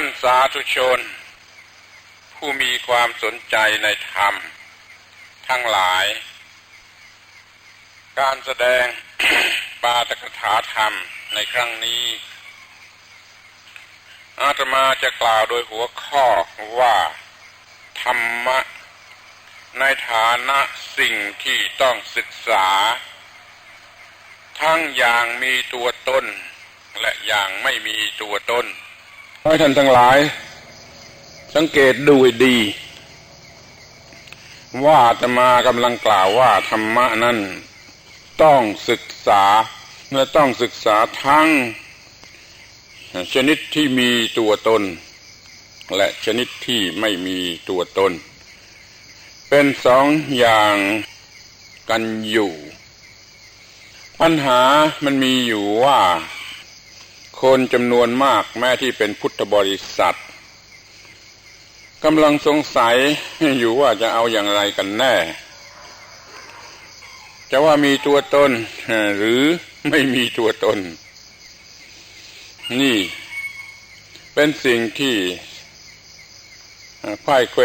านสาธุชน ผู้มีความสนใจในธรรม ทั้งหลาย การแสดงปาตกถาธรรมในครั้งนี้ อาตมาจะกล่าวโดยหัวข้อว่า ธรรมะ ในฐานะสิ่งที่ต้องศึกษา ทั้งอย่างมีตัวตนและอย่างไม่มีตัวตน ให้ท่านทั้งหลาย สังเกตดูดี ว่าอาตมากำลังกล่าวว่าธรรมะนั้นต้องศึกษาเมื่อต้องศึกษาทั้ง ชนิดที่มีตัวตน และชนิดที่ไม่มีตัวตน เป็นสองอย่างกันอยู่ ปัญหามันมีอยู่ว่า คนจำนวนมากแม้ที่เป็นพุทธบริษัทกำลังสงสัยอยู่ว่าจะเอาอย่างไรกันแน่ จะว่ามีตัวตนหรือไม่มีตัวตน นี่ เป็นสิ่งที่พ่ายเคว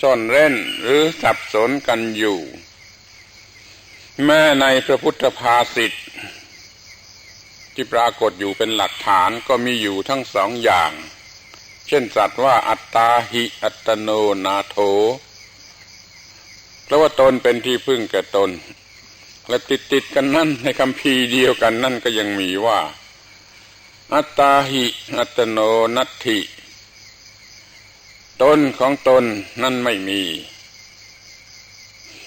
ซ่อนเร้นหรือสับสนกันอยู่ แม้ในพระพุทธภาษิต ที่ปรากฏอยู่เป็นหลักฐานก็มีอยู่ทั้งสองอย่าง เช่นสัตว์ว่าอัตตาหิอัตโนนาโถเพราะว่าตนเป็นที่พึ่งแก่ตน และติดติดกันนั่นในคำพีเดียวกันนั่นก็ยังมีว่า อัตตาหิอัตโนนัตถิ ตนของตนนั่นไม่มี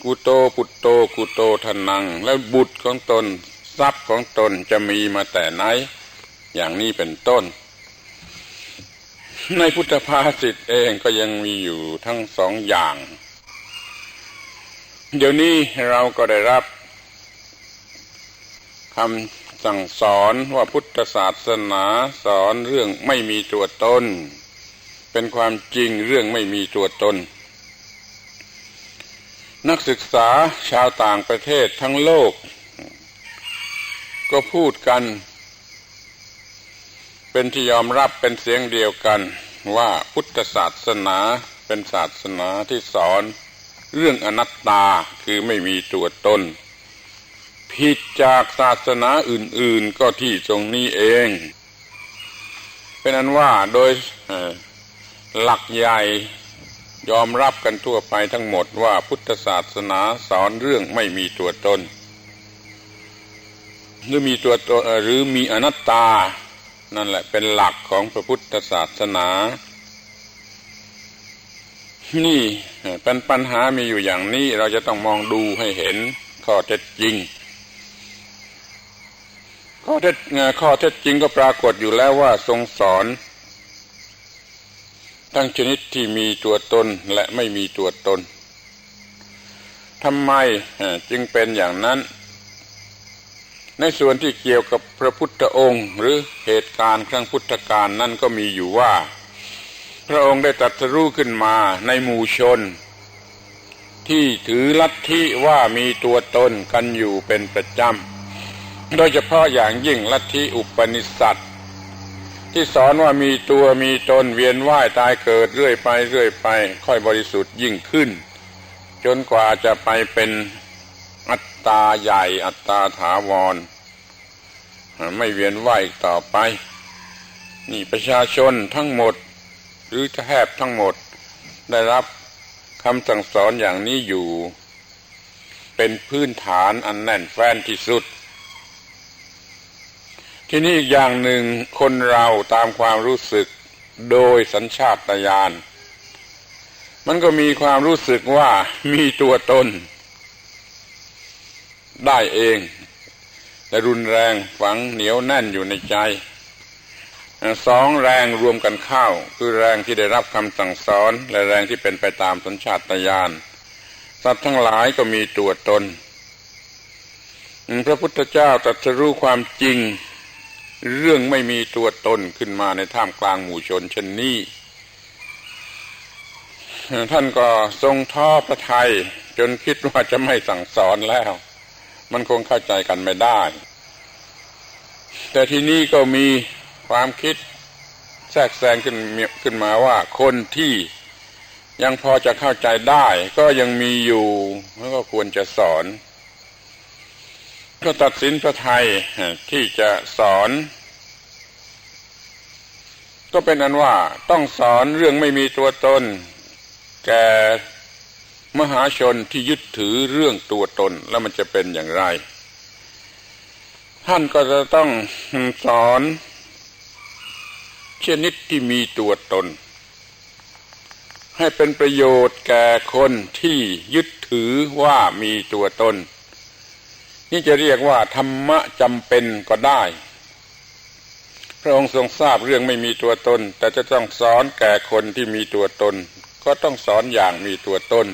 กุโตปุตโตกุโตทนัง และบุตรของตน ทรัพย์ของตนจะมีมาแต่ไหน อย่างนี้เป็นต้น ในพุทธภาษิตเองก็ยังมีอยู่ทั้งสองอย่าง เดี๋ยวนี้เราก็ได้รับคำสั่งสอนว่าพุทธศาสนาสอนเรื่องไม่มีตัวตน เป็นความจริงเรื่องไม่มีตัวตนนักศึกษาชาวต่างประเทศทั้งโลก ก็พูดกัน เป็นที่ยอมรับเป็นเสียงเดียวกันว่าพุทธศาสนาเป็นศาสนาที่สอนเรื่องอนัตตาคือไม่มีตัวตนผิดจากศาสนาอื่น ๆ ก็ที่ตรงนี้เอง เป็นอันว่าโดยหลักใหญ่ยอมรับกันทั่วไปทั้งหมดว่าพุทธศาสนาสอนเรื่องไม่มีตัวตน หรือมีตัวตนหรือมีอนัตตา นั่นแหละเป็นหลักของพระพุทธศาสนา นี่เป็นปัญหามีอยู่อย่างนี้เราจะต้องมองดูให้เห็นข้อเท็จจริงข้อเท็จข้อเท็จจริงก็ปรากฏอยู่แล้วว่าทรงสอน ทั้งชนิดที่มีตัวตนและไม่มีตัวตนทำไมจึงเป็นอย่างนั้น ในส่วนที่เกี่ยวกับพระพุทธองค์หรือเหตุการณ์ครั้งพุทธกาลนั่นก็มีอยู่ว่า พระองค์ได้ตรัสรู้ขึ้นมาในหมู่ชน ที่ถือลัทธิว่ามีตัวตนกันอยู่เป็นประจำ โดยเฉพาะอย่างยิ่งลัทธิอุปนิสัตที่สอนว่ามีตัวมีตนเวียนว่ายตายเกิดเรื่อยไปเรื่อยไป ค่อยบริสุทธิ์ยิ่งขึ้น จนกว่าจะไปเป็น อัตตาใหญ่อัตตาถาวร ไม่เวียนว่ายต่อไป นี่ประชาชนทั้งหมด หรือแทบทั้งหมด ได้รับคำสั่งสอนอย่างนี้อยู่ เป็นพื้นฐานอันแน่นแฟ้นที่สุด ที่นี้อีกอย่างหนึ่งคนเราตามความรู้สึกโดยสัญชาตญาณมันก็มีความรู้สึกว่ามีตัวตน ได้เองแต่รุนแรงฝังเหนียวแน่นอยู่ในใจสองแรงรวมกันเข้า คือแรงที่ได้รับคำสั่งสอน และแรงที่เป็นไปตามสัญชาตญาณสัตว์ทั้งหลายก็มีตัวตน พระพุทธเจ้าตรัสรู้ความจริง เรื่องไม่มีตัวตนขึ้นมาในท่ามกลางหมู่ชนเช่นนี้ ท่านก็ทรงท้อพระทัยจนคิดว่าจะไม่สั่งสอนแล้ว มันคงเข้าใจกันไม่ได้ แต่ที่นี่ก็มีความคิดแทรกแซงขึ้นขึ้นมาว่าคนที่ยังพอจะเข้าใจได้ ก็ยังมีอยู่แล้วก็ควรจะสอนก็ตัดสินพระไทยที่จะสอน ก็เป็นอันว่าต้องสอนเรื่องไม่มีตัวตน แก่ มหาชนที่ยึดถือเรื่องตัวตนแล้วมันจะเป็นอย่างไร ท่านก็จะต้องสอนชนิดที่มีตัวตน ให้เป็นประโยชน์แก่คนที่ยึดถือว่ามีตัวตน นี่จะเรียกว่าธรรมะจำเป็นก็ได้ พระองค์ทรงทราบเรื่องไม่มีตัวตน แต่จะต้องสอนแก่คนที่มีตัวตน ก็ต้องสอนอย่างมีตัวตน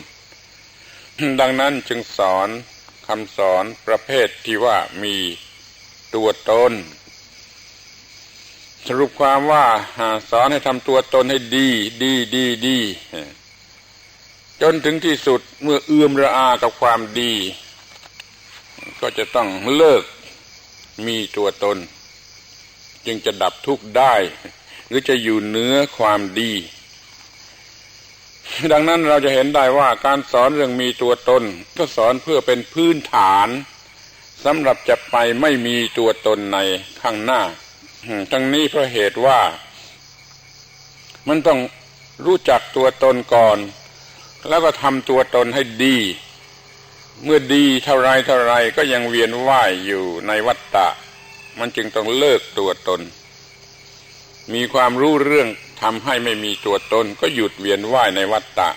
ดังนั้นจึงสอนคำสอนประเภทที่ว่ามีตัวตน สรุปความว่าสอนให้ทำตัวตนให้ดี ดีดีดีจนถึงที่สุดเมื่อเอื้อมระอากับความดี ก็จะต้องเลิกมีตัวตน จึงจะดับทุกข์ได้ หรือจะอยู่เหนือความดี ดังนั้นเราจะเห็นได้ว่าการสอนเรื่องมีตัวตน ก็สอนเพื่อเป็นพื้นฐานสำหรับจะไปไม่มีตัวตนในข้างหน้า ทั้งนี้เพราะเหตุว่า มันต้องรู้จักตัวตนก่อน แล้วก็ทำตัวตนให้ดี เมื่อดีเท่าไรเท่าไรก็ยังเวียนว่ายอยู่ในวัฏฏะ มันจึงต้องเลิกตัวตน มีความรู้เรื่อง ทำให้ไม่มีตัวตนก็หยุดเวียนว่ายในวัฏฏะ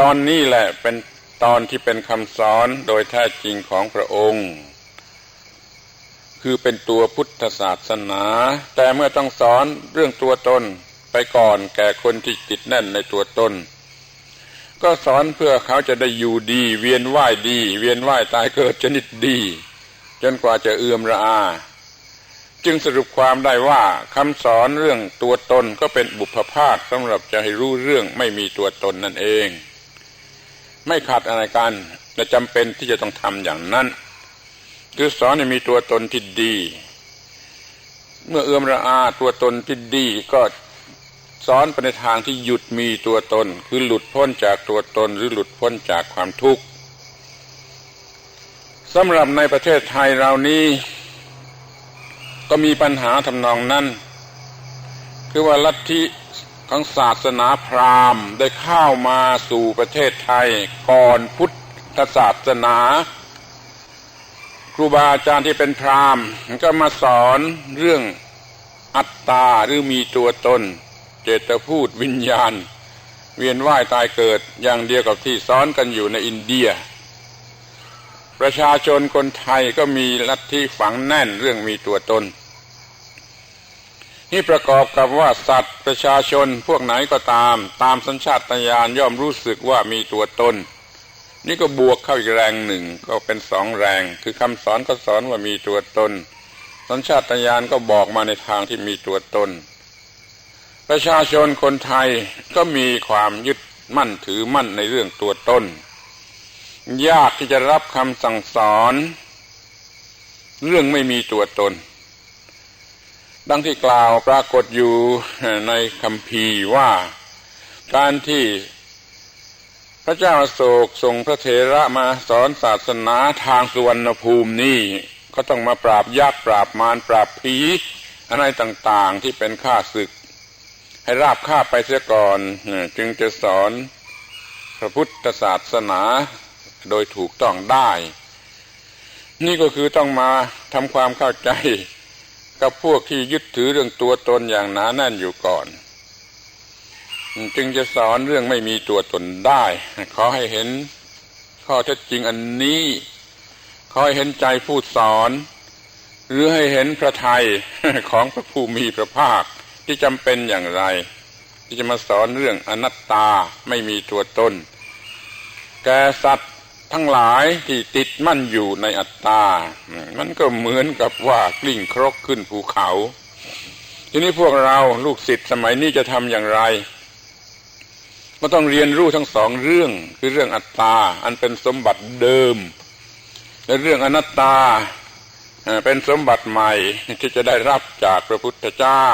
ตอนนี้แหละเป็นตอนที่เป็นคำสอนโดยแท้จริงของพระองค์ คือเป็นตัวพุทธศาสนา แต่เมื่อต้องสอนเรื่องตัวตนไปก่อนแก่คนที่ติดแน่นในตัวตน ก็สอนเพื่อเขาจะได้อยู่ดี เวียนว่ายดี เวียนว่ายตายเกิดชนิดดี จนกว่าจะเอื่อมระอา จึงสรุปความได้ว่าคำสอนเรื่องตัวตนก็เป็นบุพภาคสำหรับจะให้รู้เรื่องไม่มีตัวตนนั่นเอง ไม่ขาดอะไรกันและจำเป็นที่จะต้องทำอย่างนั้น คือสอนให้มีตัวตนที่ดี เมื่อเอื้อมระอาตัวตนที่ดีก็สอนไปในทางที่หยุดมีตัวตน คือหลุดพ้นจากตัวตนหรือหลุดพ้นจากความทุกข์สำหรับในประเทศไทยเรานี้ ก็มีปัญหาทำนองนั้น คือว่าลัทธิของศาสนาพราหมณ์ได้เข้ามาสู่ประเทศไทยก่อนพุทธศาสนา ครูบาอาจารย์ที่เป็นพราหมณ์ก็มาสอนเรื่องอัตตาหรือมีตัวตน เจตพูดวิญญาณ เวียนว่ายตายเกิดอย่างเดียวกับที่สอนกันอยู่ในอินเดีย ประชาชนคนไทยก็มีลัทธิฝังแน่นเรื่องมีตัวตน นี่ประกอบกับว่าสัตว์ประชาชนพวกไหนก็ตาม ตามสัญชาตญาณย่อมรู้สึกว่ามีตัวตน นี่ก็บวกเข้าอีกแรงหนึ่งก็เป็นสองแรง คือคำสอนก็สอนว่ามีตัวตน สัญชาตญาณก็บอกมาในทางที่มีตัวตน ประชาชนคนไทยก็มีความยึดมั่นถือมั่นในเรื่องตัวตนยากที่จะรับคำสั่งสอน เรื่องไม่มีตัวตน ดังที่กล่าวปรากฏอยู่ในคำพีว่า การที่พระเจ้าโศกส่งพระเถระมาสอนศาสนาทางสุวรรณภูมินี่ก็ต้องมาปราบยักษ์ปราบมารปราบผีอะไรต่างๆที่เป็นข้าศึก ให้ราบคาบไปเสียก่อนจึงจะสอนพระพุทธศาสนาโดยถูกต้องได้ นี่ก็คือต้องมาทำความเข้าใจ กับพวกที่ยึดถือเรื่องตัวตนอย่างหนาแน่นอยู่ก่อน จึงจะสอนเรื่องไม่มีตัวตนได้ ขอให้เห็นข้อเท็จจริงอันนี้ ขอให้เห็นใจผู้สอน หรือให้เห็นพระไทยของพระผู้มีพระภาคที่จำเป็นอย่างไร ที่จะมาสอนเรื่องอนัตตาไม่มีตัวตน แกสัตว์ ทั้งหลายที่ติดมั่นอยู่ในอัตตา มันก็เหมือนกับว่ากลิ้งครกขึ้นภูเขา ทีนี้พวกเราลูกศิษย์สมัยนี้จะทำอย่างไรก็ต้องเรียนรู้ทั้งสองเรื่องคือเรื่องอัตตา อันเป็นสมบัติเดิม และเรื่องอนัตตาเป็นสมบัติใหม่ที่จะได้รับจากพระพุทธเจ้า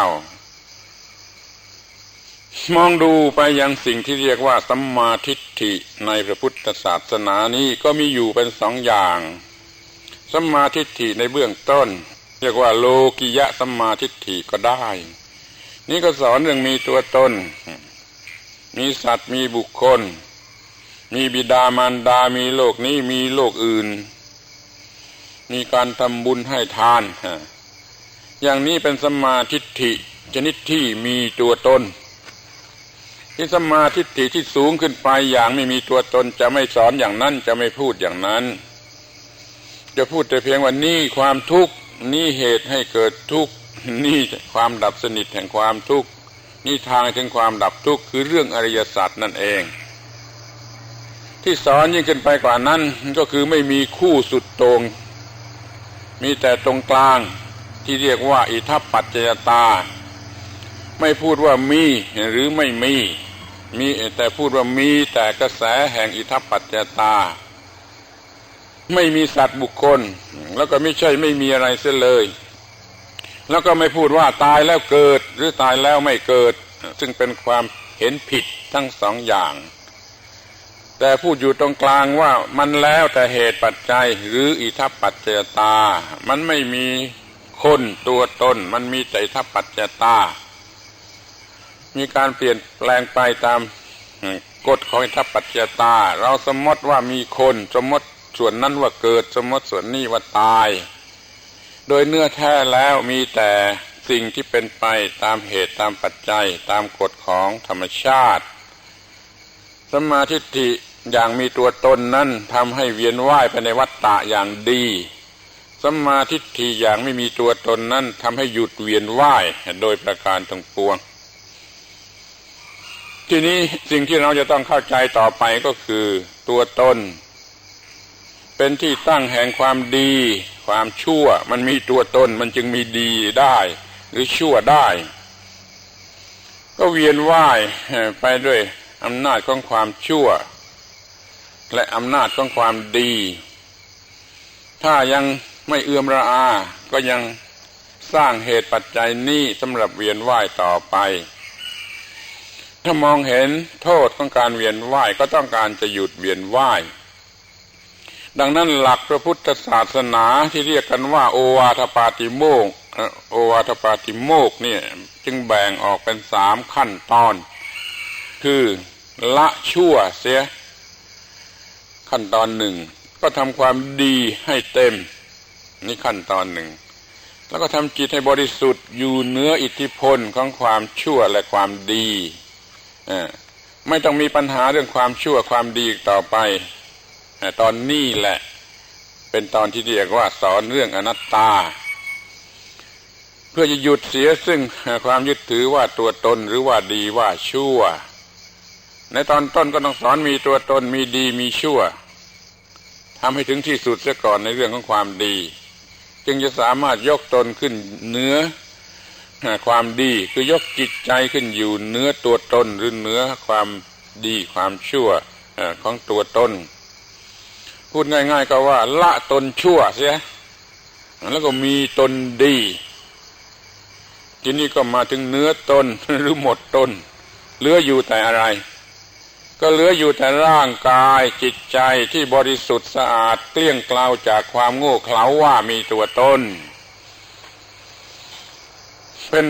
มองดูไปยังสิ่งที่เรียกว่าสัมมาทิฏฐิในพระพุทธศาสนานี้ก็มีอยู่เป็นสองอย่างสัมมาทิฏฐิในเบื้องต้น เรียกว่าโลกิยะสัมมาทิฏฐิก็ได้ นี่ก็สอนเรื่องมีตัวตน มีสัตว์มีบุคคล มีบิดามารดา มีโลกนี้มีโลกอื่น มีการทำบุญให้ทาน อย่างนี้เป็นสัมมาทิฏฐิชนิดที่มีตัวตน ที่สมาธิฐิที่สูงขึ้นไปอย่างไม่มีตัวตนจะไม่สอนอย่างนั้นจะไม่พูดอย่างนั้น จะพูดแต่เพียงว่านี่ความทุกข์นี่เหตุให้เกิดทุกข์นี่ความดับสนิทแห่งความทุกข์นี่ทางถึงความดับทุกข์คือเรื่องอริยสัจนั่นเอง ที่สอนยิ่งขึ้นไปกว่านั้นก็คือไม่มีคู่สุดตรง มีแต่ตรงกลางที่เรียกว่าอิทัปปัจจยตา ไม่พูดว่ามีหรือไม่มี มีแต่พูดว่ามีแต่กระแสแห่งอิทัปปัจจตา ไม่มีสัตว์บุคคล แล้วก็ไม่ใช่ไม่มีอะไรเสียเลย แล้วก็ไม่พูดว่าตายแล้วเกิดหรือตายแล้วไม่เกิด ซึ่งเป็นความเห็นผิดทั้งสองอย่าง แต่พูดอยู่ตรงกลางว่ามันแล้วแต่เหตุปัจจัยหรืออิทัปปัจจตา มันไม่มีคนตัวตน มันมีแต่อิทัปปัจจตา มีการเปลี่ยนแปลงไปตามกฎของอิทัปปัจจตา เราสมมติว่ามีคน สมมติส่วนนั้นว่าเกิดสมมติส่วนนี้ว่าตาย โดยเนื้อแท้แล้วมีแต่สิ่งที่เป็นไปตามเหตุตามปัจจัยตามกฎของธรรมชาติ สมาธิิอย่างมีตัวตนนั้นทำให้เวียนว่ายไปในวัฏฏะอย่างดีสมาธิิอย่างไม่มีตัวตนนั้นทำให้หยุดเวียนว่ายโดยประการทั้งปวง ทีนี้สิ่งที่เราจะต้องเข้าใจต่อไปก็คือ ตัวตน เป็นที่ตั้งแห่งความดี ความชั่ว มันมีตัวตนมันจึงมีดีได้ หรือชั่วได้ ก็เวียนว่ายไปด้วยอำนาจของความชั่ว และอำนาจของความดี ถ้ายังไม่เอื้อมระอา ก็ยังสร้างเหตุปัจจัยนี้สำหรับเวียนว่ายต่อไป ถ้ามองเห็นโทษของการเวียนว่ายก็ต้องการจะหยุดเวียนว่าย ดังนั้นหลักพระพุทธศาสนาที่เรียกกันว่า โอวาทปาติโมกโอวาทปาติโมกเนี่ยจึงแบ่งออกเป็นสามขั้นตอน คือละชั่วเสีย ขั้นตอนหนึ่ง ก็ทำความดีให้เต็ม นี่ขั้นตอนหนึ่ง แล้วก็ทำจิตให้บริสุทธิ์อยู่เนื้ออิทธิพลของความชั่วและความดี ไม่ต้องมีปัญหาเรื่องความชั่วความดีต่อไปตอนนี้แหละ เป็นตอนที่เรียกว่าสอนเรื่องอนัตตา เพื่อจะหยุดเสียซึ่งความยึดถือว่าตัวตนหรือว่าดีว่าชั่ว ในตอนต้นก็ต้องสอนมีตัวตนมีดีมีชั่วทำให้ถึงที่สุดเสียก่อนในเรื่องของความดี จึงจะสามารถยกตนขึ้นเนื้อ ความดีคือยกจิตใจขึ้นอยู่เนื้อตัวตนหรือเนื้อความดีความชั่วของตัวตนพูดง่าย ๆ ก็ว่า ละตนชั่วเสียแล้วก็มีตนดี ทีนี้ก็มาถึงเนื้อตนหรือหมดตนเหลืออยู่แต่อะไร ก็เหลืออยู่แต่ร่างกายจิตใจที่บริสุทธิ์สะอาดเกลี้ยงเกลาจากความโง่เขลาว่ามีตัวตน เป็น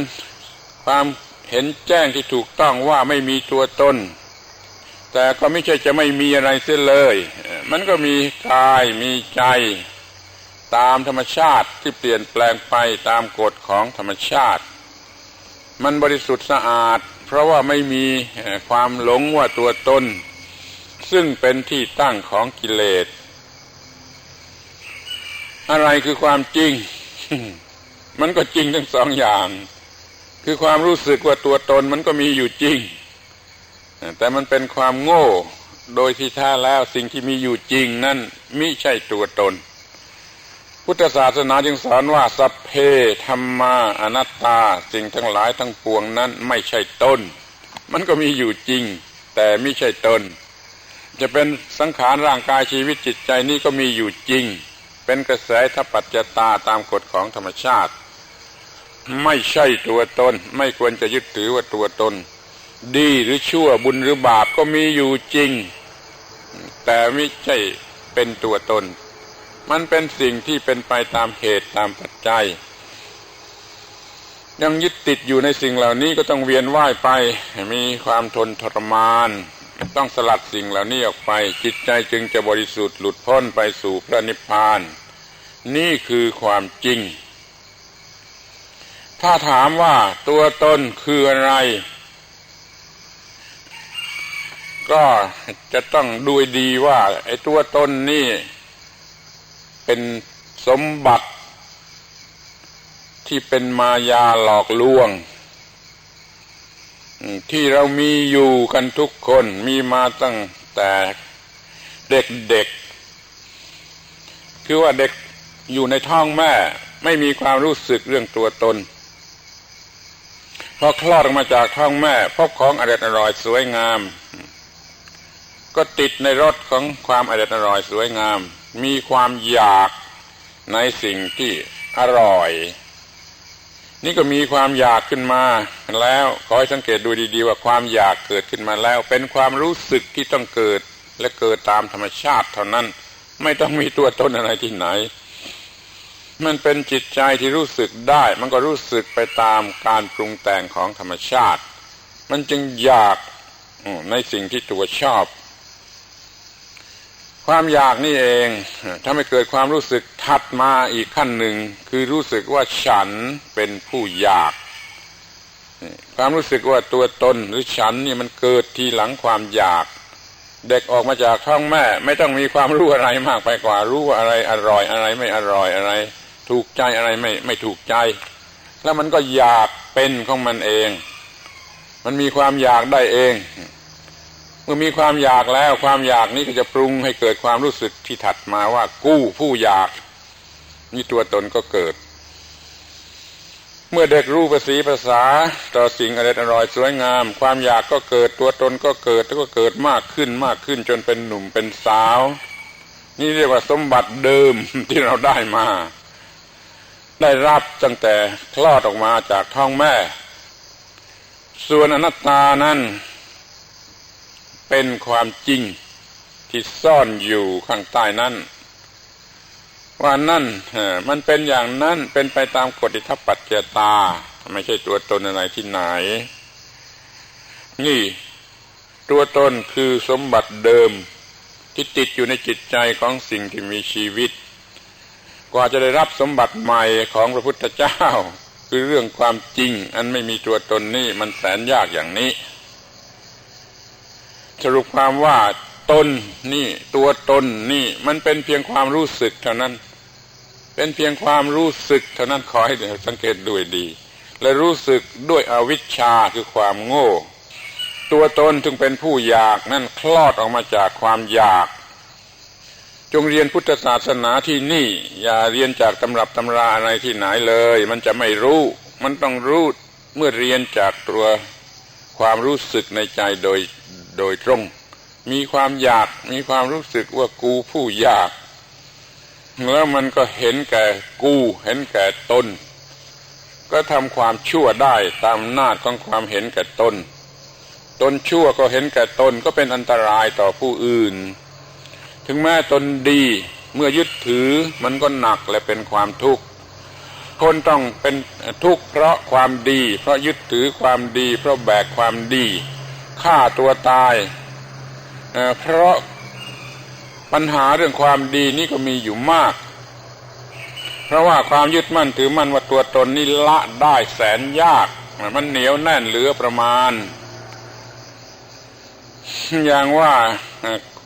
ความเห็นแจ้งที่ถูกต้องว่าไม่มีตัวตน แต่ก็ไม่ใช่จะไม่มีอะไรเสียเลย มันก็มีกายมีใจ ตามธรรมชาติที่เปลี่ยนแปลงไปตามกฎของธรรมชาติ มันบริสุทธิ์สะอาด เพราะว่าไม่มีความหลงว่าตัวตน ซึ่งเป็นที่ตั้งของกิเลส อะไรคือความจริง มันก็จริงทั้งสองอย่าง คือความรู้สึกว่าตัวตนมันก็มีอยู่จริง แต่มันเป็นความโง่ โดยที่แท้แล้วสิ่งที่มีอยู่จริงนั่นไมิใช่ตัวตน พุทธศาสนาจึงสอนว่าสัพเพธรรมาอนัตตาสิ่งทั้งหลายทั้งปวงนั้นไม่ใช่ตนมันก็มีอยู่จริง แต่ไม่ใช่ตนจะเป็นสังขารร่างกายชีวิตจิตใจนี้ก็มีอยู่จริง เป็นกระแสทัปัจจตาตามกฎของธรรมชาติ ไม่ใช่ตัวตน ไม่ควรจะยึดถือว่าตัวตน ดีหรือชั่วบุญหรือบาปก็มีอยู่จริง แต่ไม่ใช่เป็นตัวตน มันเป็นสิ่งที่เป็นไปตามเหตุตามปัจจัย ยังยึดติดอยู่ในสิ่งเหล่านี้ก็ต้องเวียนว่ายไป มีความทนทรมาน ต้องสลัดสิ่งเหล่านี้ออกไป จิตใจจึงจะบริสุทธิ์หลุดพ้นไปสู่พระนิพพาน นี่คือความจริง ถ้าถามว่าตัวตนคืออะไร ก็จะต้องดูดีว่าไอ้ตัวตนนี่ เป็นสมบัติที่เป็นมายาหลอกลวง ที่เรามีอยู่กันทุกคนมีมาตั้งแต่เด็กๆคือว่าเด็กอยู่ในท้องแม่ ไม่มีความรู้สึกเรื่องตัวตน พอคลอดออกมาจากท้องแม่ พบของอร่อยอร่อยสวยงาม ก็ติดในรสของความอร่อยอร่อยสวยงาม มีความอยากในสิ่งที่อร่อย นี่ก็มีความอยากขึ้นมาแล้วขอให้สังเกตดูดีๆว่าความอยากเกิดขึ้นมาแล้ว เป็นความรู้สึกที่ต้องเกิดและเกิดตามธรรมชาติเท่านั้น ไม่ต้องมีตัวตนอะไรที่ไหน มันเป็นจิตใจที่รู้สึกได้ มันก็รู้สึกไปตามการปรุงแต่งของธรรมชาติ มันจึงอยากในสิ่งที่ตัวชอบ ความอยากนี่เองถ้าไม่เกิดความรู้สึกถัดมาอีกขั้นหนึ่ง คือรู้สึกว่าฉันเป็นผู้อยาก ความรู้สึกว่าตัวตนหรือฉันนี่มันเกิดทีหลังความอยาก เด็กออกมาจากท้องแม่ ไม่ต้องมีความรู้อะไรมากไปกว่ารู้ว่าอะไรอร่อยอะไรไม่อร่อยอะไร ถูกใจอะไรไม่ไม่ถูกใจ แล้วมันก็อยากเป็นของมันเอง มันมีความอยากได้เอง เมื่อมีความอยากแล้วความอยากนี้ก็จะปรุงให้เกิดความรู้สึกที่ถัดมาว่ากู้ผู้อยากนี่ตัวตนก็เกิด เมื่อเด็กรู้ภาษีภาษา ต่อสิ่งอร่อยอร่อยสวยงาม ความอยากก็เกิดตัวตนก็เกิดแล้วก็เกิดมากขึ้นมากขึ้นจนเป็นหนุ่มเป็นสาว นี่เรียกว่าสมบัติเดิมที่เราได้มา ได้รับตั้งแต่คลอดออกมาจากท้องแม่ ส่วนอนัตตานั้นเป็นความจริงที่ซ่อนอยู่ข้างใต้นั้น ว่านั่นมันเป็นอย่างนั้นเป็นไปตามกฎอิทัปปัจเจตา ไม่ใช่ตัวตนอะไรที่ไหน นี่ตัวตนคือสมบัติเดิมที่ติดอยู่ในจิตใจของสิ่งที่มีชีวิต ว่าจะได้รับสมบัติใหม่ของพระพุทธเจ้า คือเรื่องความจริง อันไม่มีตัวตนนี่มันแสนยากอย่างนี้ สรุปความว่าตนนี่ตัวตนนี่ มันเป็นเพียงความรู้สึกเท่านั้น เป็นเพียงความรู้สึกเท่านั้นขอให้สังเกตด้วยดี และรู้สึกด้วยอวิชชาคือความโง่ ตัวตนจึงเป็นผู้อยากนั่นคลอดออกมาจากความอยาก จงเรียนพุทธศาสนาที่นี่ อย่าเรียนจากตำรับตำราอะไรที่ไหนเลย มันจะไม่รู้ มันต้องรู้เมื่อเรียนจากตัวความรู้สึกในใจโดยโดยตรง มีความอยากมีความรู้สึกว่ากูผู้อยาก แล้วมันก็เห็นแก่กู เห็นแก่ตน ก็ทำความชั่วได้ตามนาจของความเห็นแก่ตน ตนชั่วก็เห็นแก่ตนก็เป็นอันตรายต่อผู้อื่น ถึงแม้ตนดีเมื่อยึดถือมันก็หนักและเป็นความทุกข์คนต้องเป็นทุกข์เพราะความดี เพราะยึดถือความดี เพราะแบกความดีฆ่าตัวตายเเพราะปัญหาเรื่องความดีนี่ก็มีอยู่มาก เพราะว่าความยึดมั่นถือมั่นว่าตัวตนนี่ละได้แสนยากมันเหนียวแน่นเหลือประมาณ อย่างว่า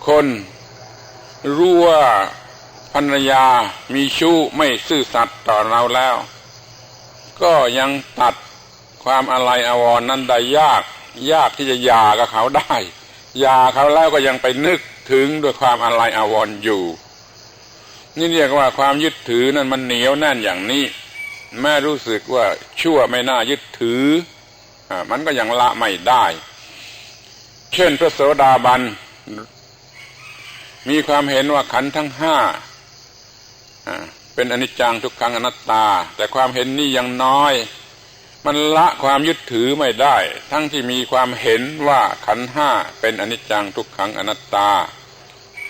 คน รู้ว่าภรรยามีชู้ไม่ซื่อสัตย์ต่อเราแล้ว ก็ยังตัดความอะไรอววรนั้นได้ยาก ยากที่จะยากับเขาได้ยาเขาแล้วก็ยังไปนึกถึงด้วยความอะไรอวรอยู่ นี่เรียกว่าความยึดถือนั้นมันเหนียวแน่นอย่างนี้ แม่รู้สึกว่าชั่วไม่น่ายึดถืออมันก็ยังละไม่ได้ เช่นพระโสดาบัน มีความเห็นว่าขันทั้งห้าเป็นอนิจจังทุกขังอนัตตา แต่ความเห็นนี้ยังน้อย มันละความยึดถือไม่ได้ ทั้งที่มีความเห็นว่าขันห้าเป็นอนิจจังทุกขังอนัตตา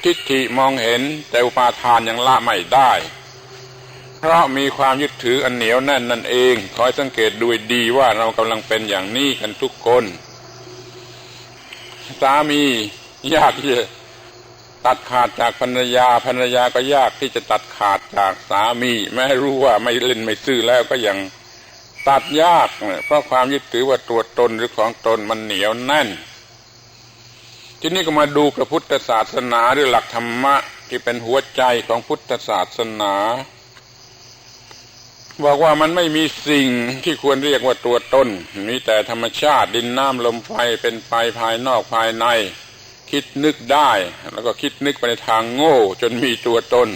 ทิฏฐิมองเห็นแต่อุปาทานยังละไม่ได้ เพราะมีความยึดถืออันเหนียวแน่นนั่นเอง คอยสังเกตดูดีว่าเรากำลังเป็นอย่างนี้กันทุกคน สามียากที่จะ ตัดขาดจากภรรยาภรรยาก็ยากที่จะตัดขาดจากสามี แม้รู้ว่าไม่เล่นไม่ซื่อแล้วก็ยังตัดยาก เพราะความยึดถือว่าตัวตนหรือของตนมันเหนียวแน่นทีนี้ก็มาดูพระพุทธศาสนาหรือหลักธรรมะที่เป็นหัวใจของพุทธศาสนาบอกว่ามันไม่มีสิ่งที่ควรเรียกว่าตัวตนมีแต่ธรรมชาติดินน้ำลมไฟเป็นไปภายนอกภายใน คิดนึกได้ แล้วก็คิดนึกไปในทางโง่ จนมีตัวตน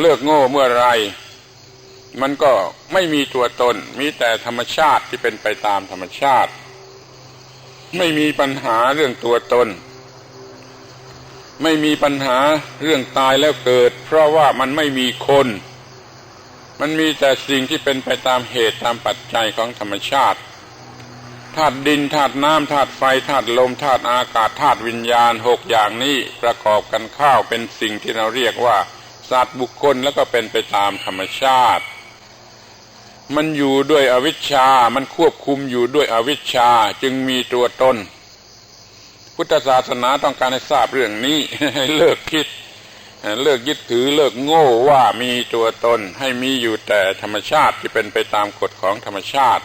เลิกโง่เมื่อไร มันก็ไม่มีตัวตน มีแต่ธรรมชาติที่เป็นไปตามธรรมชาติ ไม่มีปัญหาเรื่องตัวตน ไม่มีปัญหาเรื่องตายแล้วเกิด เพราะว่ามันไม่มีคน มันมีแต่สิ่งที่เป็นไปตามเหตุตามปัจจัยของธรรมชาติ ธาตุดินธาตุน้ำธาตุไฟธาตุลมธาตุอากาศธาตุวิญญาณหกอย่างนี้ประกอบกันข้าวเป็นสิ่งที่เราเรียกว่าสัตว์บุคคลแล้วก็เป็นไปตามธรรมชาติ มันอยู่ด้วยอวิชชา มันควบคุมอยู่ด้วยอวิชชาจึงมีตัวตน พุทธศาสนาต้องการให้ทราบเรื่องนี้ให้เลิกคิด เลิกยึดถือเลิกโง่ว่ามีตัวตนให้มีอยู่แต่ธรรมชาติที่เป็นไปตามกฎของธรรมชาติ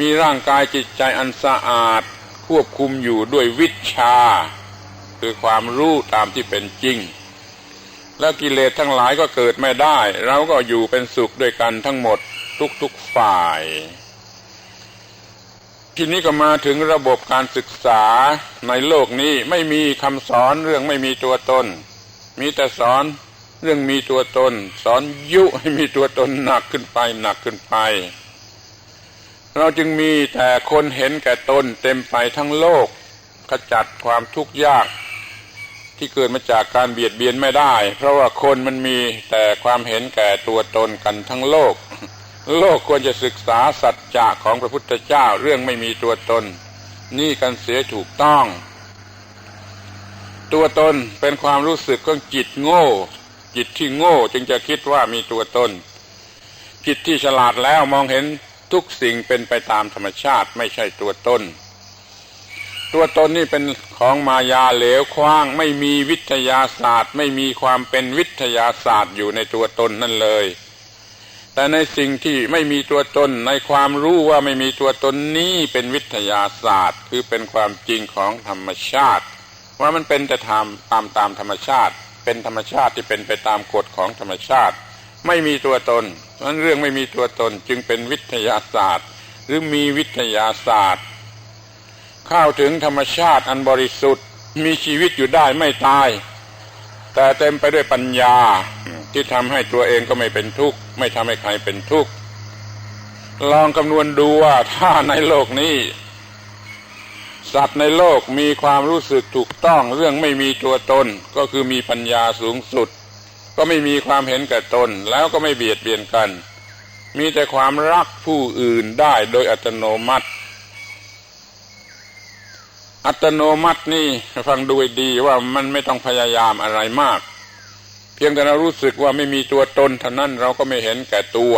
มีร่างกายจิตใจอันสะอาด ควบคุมอยู่ด้วยวิชา คือความรู้ตามที่เป็นจริง แล้วกิเลสทั้งหลายก็เกิดไม่ได้ เราก็อยู่เป็นสุขด้วยกันทั้งหมดทุกๆฝ่าย ทีนี้ก็มาถึงระบบการศึกษาในโลกนี้ไม่มีคำสอนเรื่องไม่มีตัวตน มีแต่สอนเรื่องมีตัวตน สอนยุให้มีตัวตนหนักขึ้นไปหนักขึ้นไป เราจึงมีแต่คนเห็นแก่ตนเต็มไปทั้งโลก ขจัดความทุกข์ยาก ที่เกิดมาจากการเบียดเบียนไม่ได้ เพราะว่าคนมันมีแต่ความเห็นแก่ตัวตนกันทั้งโลก โลกควรจะศึกษาสัจจะของพระพุทธเจ้าเรื่องไม่มีตัวตน นี่กันเสียถูกต้อง ตัวตนเป็นความรู้สึกของจิตโง่ จิตที่โง่จึงจะคิดว่ามีตัวตน จิตที่ฉลาดแล้วมองเห็น ทุกสิ่งเป็นไปตามธรรมชาติไม่ใช่ตัวตนตัวตนนี่เป็นของมายาเหลวคว้างไม่มีวิทยาศาสตร์ ไม่มีความเป็นวิทยาศาสตร์อยู่ในตัวตนนั่นเลย แต่ในสิ่งที่ไม่มีตัวตนในความรู้ว่าไม่มีตัวตนนี้เป็นวิทยาศาสตร์ คือเป็นความจริงของธรรมชาติ ว่ามันเป็นแต่ตามตามตามธรรมชาติ เป็นธรรมชาติที่เป็นไปตามกฎของธรรมชาติ ไม่มีตัวตน นั้นเรื่องไม่มีตัวตนจึงเป็นวิทยาศาสตร์ หรือมีวิทยาศาสตร์ เข้าถึงธรรมชาติอันบริสุทธิ์มีชีวิตอยู่ได้ไม่ตาย แต่เต็มไปด้วยปัญญาที่ทำให้ตัวเองก็ไม่เป็นทุกข์ไม่ทำให้ใครเป็นทุกข์ลองคำนวณดูว่าถ้าในโลกนี้ สัตว์ในโลกมีความรู้สึกถูกต้องเรื่องไม่มีตัวตนก็คือมีปัญญาสูงสุด ก็ไม่มีความเห็นแก่ตนแล้วก็ไม่เบียดเบียนกัน มีแต่ความรักผู้อื่นได้โดยอัตโนมัติ อัตโนมัตินี่ฟังดูดีว่ามันไม่ต้องพยายามอะไรมาก เพียงแต่เรารู้สึกว่าไม่มีตัวตนเท่านั้นเราก็ไม่เห็นแก่ตัว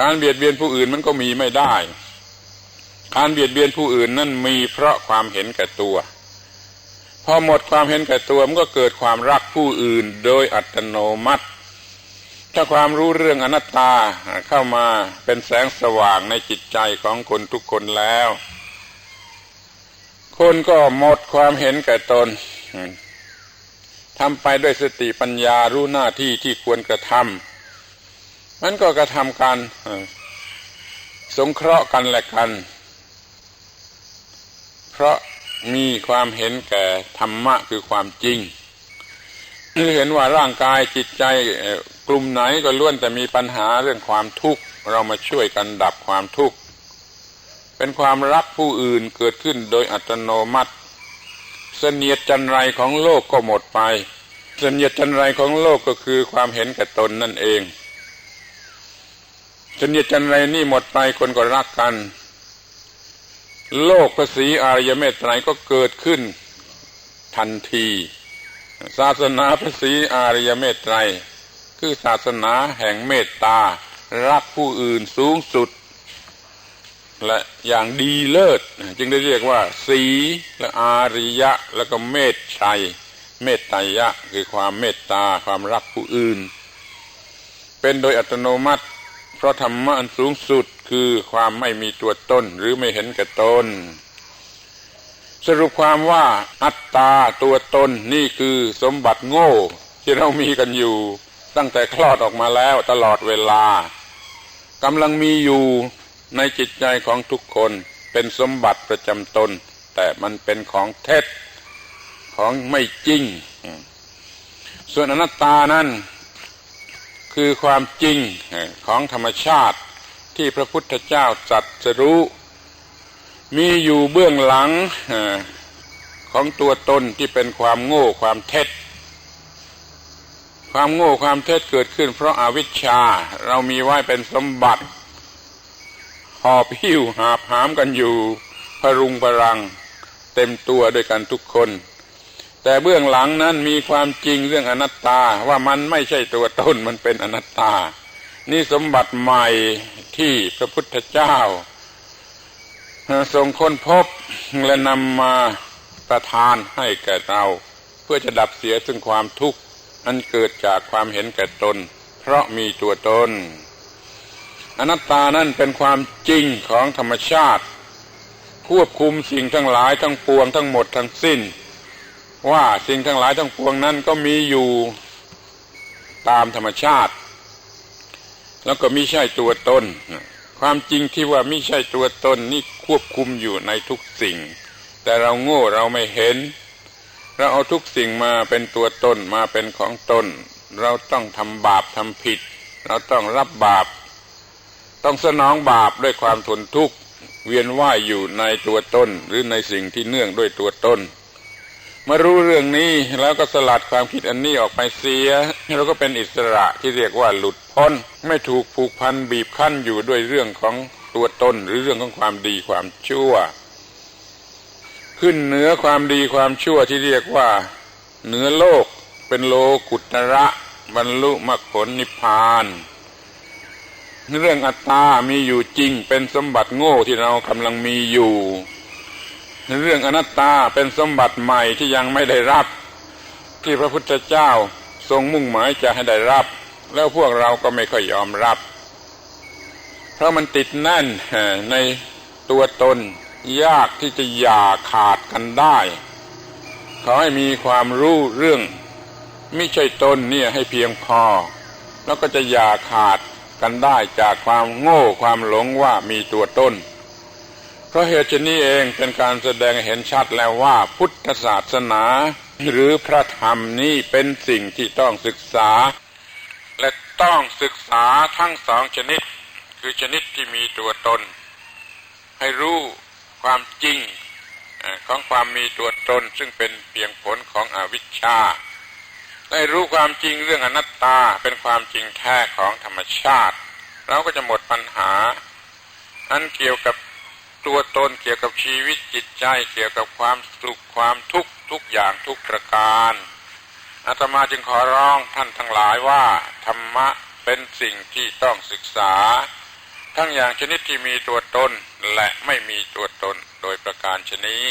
การเบียดเบียนผู้อื่นมันก็มีไม่ได้ การเบียดเบียนผู้อื่นนั่นมีเพราะความเห็นแก่ตัว พอหมดความเห็นแก่ตัวมันก็เกิดความรักผู้อื่นโดยอัตโนมัติ ถ้าความรู้เรื่องอนัตตาเข้ามาเป็นแสงสว่างในจิตใจของคนทุกคนแล้ว คนก็หมดความเห็นแก่ตนทำไปด้วยสติปัญญารู้หน้าที่ที่ควรกระทำมันก็กระทำการสงเคราะห์กันและกัน เพราะ มีความเห็นแก่ธรรมะคือความจริงเห็นว่าร่างกายจิตใจกลุ่มไหนก็ล้วนแต่มีปัญหาเรื่องความทุกข์ เรามาช่วยกันดับความทุกข์ เป็นความรักผู้อื่นเกิดขึ้นโดยอัตโนมัติ เสนียดจันไรของโลกก็หมดไป เสนียดจันไรของโลกก็คือความเห็นแก่ตนนั่นเองจนเนียจันไรนี่หมดไปคนก็รักกัน โลกภาษีอารยเมตไตรก็เกิดขึ้นทันที ศาสนาภาษีอารยเมตไตรคือศาสนาแห่งเมตตา รักผู้อื่นสูงสุด และอย่างดีเลิศ จึงได้เรียกว่า สีและอาริยะ แล้วก็เมตชัย เมตตายะคือความเมตตาความรักผู้อื่น เป็นโดยอัตโนมัติ เพราะธรรมะอันสูงสุด คือความไม่มีตัวตนหรือไม่เห็นแก่ตน สรุปความว่าอัตตาตัวตนนี่คือสมบัติโง่ ที่เรามีกันอยู่ ตั้งแต่คลอดออกมาแล้วตลอดเวลากำลังมีอยู่ในจิตใจของทุกคนเป็นสมบัติประจำตน แต่มันเป็นของเท็จของไม่จริง ส่วนอนัตตานั้นคือความจริงของธรรมชาติ ที่พระพุทธเจ้าจัดสรู้ มีอยู่เบื้องหลังของตัวตนที่เป็นความโง่ความเท็จ ความโง่ความเท็จเกิดขึ้น เพราะอาวิชชาเรามีไว้เป็นสมบัติ หอบหิ้วหาบหามกันอยู่ พรุงพรัง เต็มตัวด้วยกันทุกคน แต่เบื้องหลังนั้นมีความจริงเรื่องอนัตตาว่ามันไม่ใช่ตัวตนมันเป็นอนัตตา นี่สมบัติใหม่ที่พระพุทธเจ้าทรงค้นพบและนำมาประทานให้แก่เรา เพื่อจะดับเสียซึ่งความทุกข์อันเกิดจากความเห็นแก่ตน เพราะมีตัวตน อนัตตานั้นเป็นความจริงของธรรมชาติ ควบคุมสิ่งทั้งหลายทั้งปวงทั้งหมดทั้งสิ้น ว่าสิ่งทั้งหลายทั้งปวงนั้นก็มีอยู่ตามธรรมชาติ แล้วก็มิใช่ตัวตนความจริงที่ว่าม่ใช่ตัวตนนี่ควบคุมอยู่ในทุกสิ่ง แต่เราโง่เราไม่เห็น เราเอาทุกสิ่งมาเป็นตัวตนมาเป็นของตน เราต้องทำบาปทำผิด เราต้องรับบาป ต้องสนองบาปด้วยความทนทุกข์เวียนว่ายอยู่ในตัวตนหรือในสิ่งที่เนื่องด้วยตัวตน มารู้เรื่องนี้แล้วก็สลัดความคิดอันนี้ออกไปเสียเราก็เป็นอิสระที่เรียกว่าหลุดพ้น ไม่ถูกผูกพันบีบคั้นอยู่ด้วยเรื่องของตัวตนหรือเรื่องของความดีความชั่ว ขึ้นเหนือความดีความชั่วที่เรียกว่าเหนือโลกเป็นโลกุตระบรรลุมรรคผลนิพพานเรื่องอัตตามีอยู่จริงเป็นสมบัติโง่ที่เรากำลังมีอยู่ เรื่องอนัตตาเป็นสมบัติใหม่ที่ยังไม่ได้รับ ที่พระพุทธเจ้าทรงมุ่งหมายจะให้ได้รับ แล้วพวกเราก็ไม่ค่อยยอมรับ เพราะมันติดแน่นในตัวตนยากที่จะหย่าขาดกันได้ ขอให้มีความรู้เรื่อง ไม่ใช่ตนเนี่ยให้เพียงพอ แล้วก็จะหย่าขาดกันได้จากความโง่ความหลงว่ามีตัวตน เพราะเหตุนี้เองเป็นการแสดงเห็นชัดแล้วว่าพุทธศาสนา หรือพระธรรมนี้เป็นสิ่งที่ต้องศึกษา และต้องศึกษาทั้งสองชนิด คือชนิดที่มีตัวตน ให้รู้ความจริงของความมีตัวตนซึ่งเป็นเพียงผลของอวิชชาได้รู้ความจริงเรื่องอนัตตาเป็นความจริงแท้ของธรรมชาติ เราก็จะหมดปัญหาอันเกี่ยวกับ ตัวตนเกี่ยวกับชีวิตจิตใจเกี่ยวกับความสุขความทุกข์ทุกอย่างทุกประการอาตมาจึงขอร้องท่านทั้งหลายว่าธรรมะเป็นสิ่งที่ต้องศึกษา ทั้งอย่างชนิดที่มีตัวตนและไม่มีตัวตนโดยประการชนี้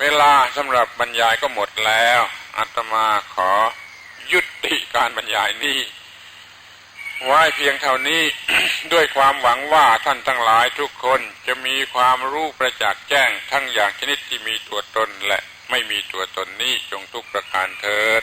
เวลาสำหรับบรรยายก็หมดแล้วอาตมาขอยุติการบรรยายนี้ ไว้เพียงเท่านี้ด้วยความหวังว่าท่านทั้งหลายทุกคนจะมีความรู้ประจักษ์แจ้งทั้งอย่างชนิดที่มีตัวตนและไม่มีตัวตนนี้จงทุกประการเถิด